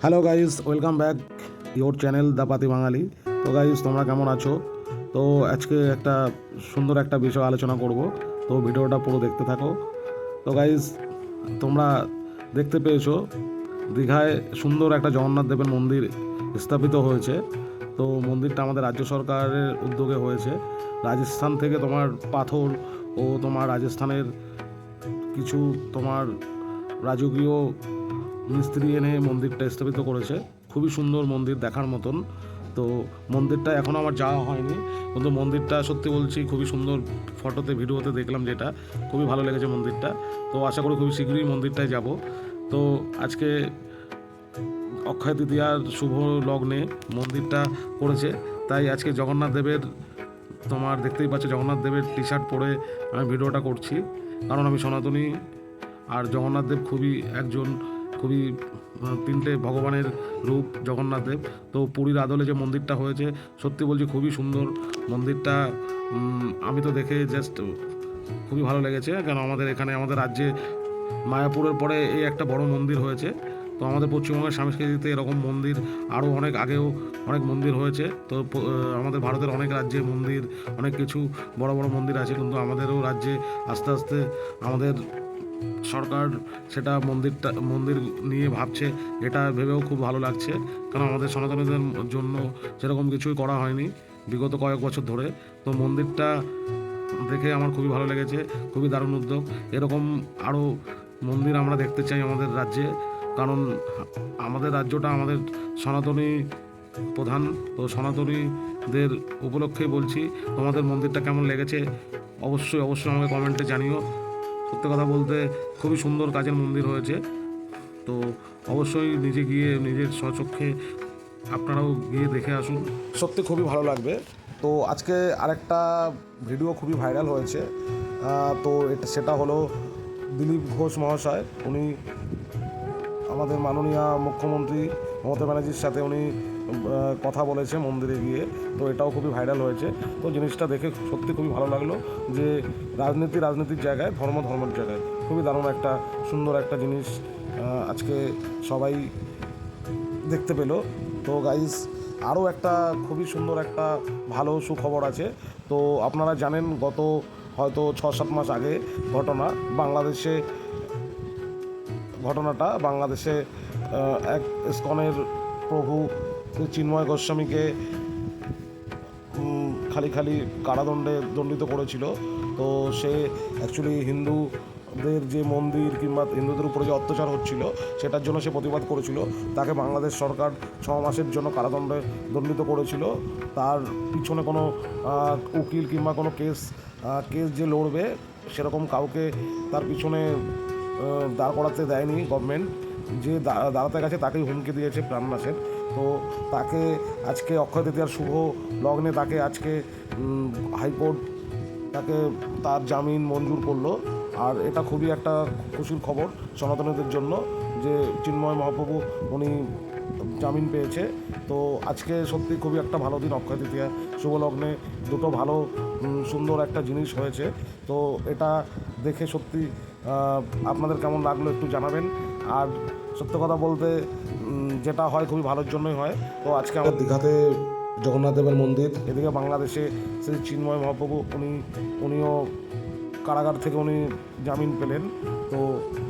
Hello guys welcome back your channel the Pati Bangali তো guys তোমরা কেমন আছো? তো, আজকে একটা সুন্দর একটা বিষয় আলোচনা করব। তো, ভিডিওটা পুরো দেখতে থাকো। তো গাইস তোমরা দেখতে পেয়েছ, দীঘায় সুন্দর একটা জগন্নাথ দেবের মন্দির স্থাপিত হয়েছে। তো, মন্দিরটা আমাদের রাজ্য সরকারের উদ্যোগে হয়েছে। রাজস্থান থেকে তোমার পাথর ও তোমার রাজস্থানের কিছু তোমার রাজকীয় মিস্ত্রি এনে মন্দিরটা স্থাপিত করেছে। খুবই সুন্দর মন্দির দেখার মতন। তো মন্দিরটা এখনও আমার যাওয়া হয়নি। কিন্তু মন্দিরটা সত্যি বলছি খুবই সুন্দর ফটোতে, ভিডিওতে দেখলাম যেটা। খুবই ভালো লেগেছে মন্দিরটা। তো আশা করি খুবই শীঘ্রই মন্দিরটায় যাব। তো আজকে অক্ষয় তৃতীয়ার শুভ লগ্নে মন্দিরটা করেছে তাই আজকে জগন্নাথ দেবের, তোমার দেখতেই পাচ্ছ জগন্নাথ দেবের টি শার্ট পরে আমি ভিডিওটা করছি। কারণ আমি সনাতনী, আর জগন্নাথ দেব খুবই একজন খুবই তিনটে ভগবানের রূপ জগন্নাথদেব তো পুরীর আদলে যে মন্দিরটা হয়েছে, সত্যি বলছি খুবই সুন্দর মন্দিরটা। আমি তো দেখে জাস্ট খুবই ভালো লেগেছে, কেন আমাদের এখানে, আমাদের রাজ্যে মায়াপুরের পরে এই একটা বড় মন্দির হয়েছে। তো আমাদের পশ্চিমবঙ্গের সংস্কৃতিতে এরকম মন্দির আরও অনেক আগেও অনেক মন্দির হয়েছে। তো আমাদের ভারতের অনেক রাজ্যে মন্দির, অনেক কিছু বড় বড় মন্দির আছে, কিন্তু আমাদেরও রাজ্যে আস্তে আস্তে আমাদের সরকার সেটা মন্দিরটা, মন্দির নিয়ে ভাবছে, এটা ভেবেও খুব ভালো লাগছে। কারণ আমাদের সনাতনীদের জন্য সেরকম কিছুই করা হয়নি বিগত কয়েক বছর ধরে। তো মন্দিরটা দেখে আমার খুবই ভালো লেগেছে, খুবই দারুণ উদ্যোগ। এরকম আরও মন্দির আমরা দেখতে চাই আমাদের রাজ্যে। কারণ আমাদের রাজ্যটা আমাদের সনাতনী প্রধান। তো সনাতনীদের উপলক্ষে বলছি, তোমাদের মন্দিরটা কেমন লেগেছে? অবশ্যই অবশ্যই আমাকে কমেন্টে জানিও। সত্যি কথা বলতে খুবই সুন্দর কাজের মন্দির হয়েছে। তো অবশ্যই নিজে গিয়ে নিজের স্বচক্ষে আপনারাও গিয়ে দেখে আসুন। সত্যি খুবই ভালো লাগবে। তো আজকে আরেকটা ভিডিও খুবই ভাইরাল হয়েছে। তো এটা সেটা হলো দিলীপ ঘোষ মহাশয়। উনি আমাদের মাননীয় মুখ্যমন্ত্রী মমতা ব্যানার্জির সাথে উনি কথা বলেছে মন্দিরে গিয়ে। তো এটাও খুবই ভাইরাল হয়েছে। তো জিনিসটা দেখে সত্যি খুবই ভালো লাগল যে রাজনীতি রাজনীতির জায়গায়, ধর্ম ধর্মের জায়গায়। খুবই দারুণ একটা, সুন্দর একটা জিনিস আজকে সবাই দেখতে পেল। তো গাইস আরও একটা খুবই সুন্দর একটা ভালো সুখবর আছে। তো আপনারা জানেন গত হয়তো ছ সাত মাস আগে ঘটনা, বাংলাদেশে ঘটনাটা, বাংলাদেশে এক ইস্কনের প্রভু চিন্ময় গোস্বামীকে খালি খালি কারাদণ্ডে দণ্ডিত করেছিল। তো সে অ্যাকচুয়ালি হিন্দুদের যে মন্দির কিংবা হিন্দুদের উপরে যে অত্যাচার হচ্ছিল, সেটার জন্য সে প্রতিবাদ করেছিল। তাকে বাংলাদেশ সরকার ছ মাসের জন্য কারাদণ্ডে দণ্ডিত করেছিল। তার পিছনে কোনো উকিল কিংবা কোনো কেস কেস যে লড়বে, সেরকম কাউকে তার পিছনে দাঁড় করাতে দেয়নি গভর্নমেন্ট যে দা- দাঁড়াতে গেছে তাকেই হুমকি দিয়েছে প্রাণনাশের তো তাকে আজকে অক্ষয় তৃতীয়ার শুভ লগ্নে তাকে আজকে হাইকোর্ট তাকে তার জামিন মঞ্জুর করল। আর এটা খুবই একটা খুশির খবর সনাতনীদের জন্য যে চিন্ময় মহাপ্রভু উনি জামিন পেয়েছে। তো আজকে সত্যি খুবই একটা ভালো দিন অক্ষয় তৃতীয়া শুভ লগ্নে। দুটো ভালো সুন্দর একটা জিনিস হয়েছে। তো এটা দেখে সত্যি আপনাদের কেমন লাগল একটু জানাবেন। আর সত্য কথা বলতে যেটা হয় খুবই ভালোর জন্যই হয়। তো আজকে আমার দীঘাতে জগন্নাথ দেবের মন্দির। এদিকে বাংলাদেশে শ্রী চিন্ময় মহাপ্রভু উনি উনিও কারাগার থেকে উনি জামিন পেলেন। তো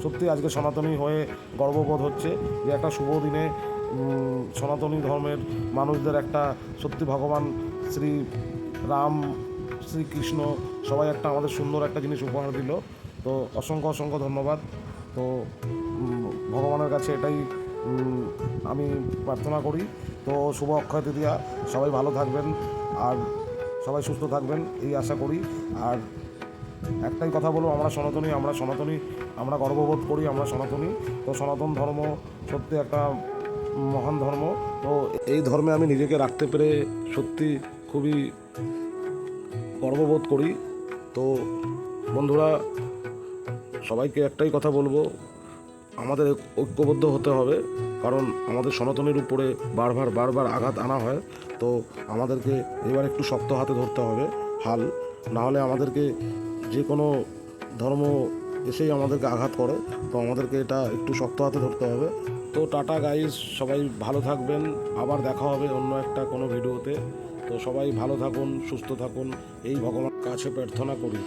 সত্যি আজকে সনাতনী হয়ে গর্ববোধ হচ্ছে যে একটা শুভ দিনে সনাতনী ধর্মের মানুষদের একটা সত্যি ভগবান শ্রী রাম শ্রীকৃষ্ণ সবাই একটা আমাদের সুন্দর একটা জিনিস উপহার দিল। তো অসংখ্য অসংখ্য ধন্যবাদ। তো ভগবানের কাছে এটাই আমি প্রার্থনা করি। তো, শুভ অক্ষয় তৃতীয়া। সবাই ভালো থাকবেন আর সবাই সুস্থ থাকবেন, এই আশা করি। আর একটাই কথা বলব, আমরা সনাতনী আমরা সনাতনী, আমরা গর্ববোধ করি, আমরা সনাতনী। তো, সনাতন ধর্ম সত্যি একটা মহান ধর্ম। তো, এই ধর্মে আমি নিজেকে রাখতে পেরে সত্যি খুবই গর্ববোধ করি। তো, বন্ধুরা সবাইকে একটাই কথা বলব, আমাদের ঐক্যবদ্ধ হতে হবে, কারণ আমাদের সনাতনের উপরে বারবার বারবার আঘাত আনা হয়, তো আমাদেরকে এবার একটু শক্ত হাতে ধরতে হবে, হাল। নাহলে আমাদেরকে যে কোনো ধর্ম এসেই আমাদেরকে আঘাত করে, তো আমাদেরকে এটা একটু শক্ত হাতে ধরতে হবে। তো টাটা গাইজ সবাই ভালো থাকবেন, আবার দেখা হবে অন্য একটা কোনো ভিডিওতে। তো সবাই ভালো থাকুন, সুস্থ থাকুন, এই ভগবান কাছে প্রার্থনা করি।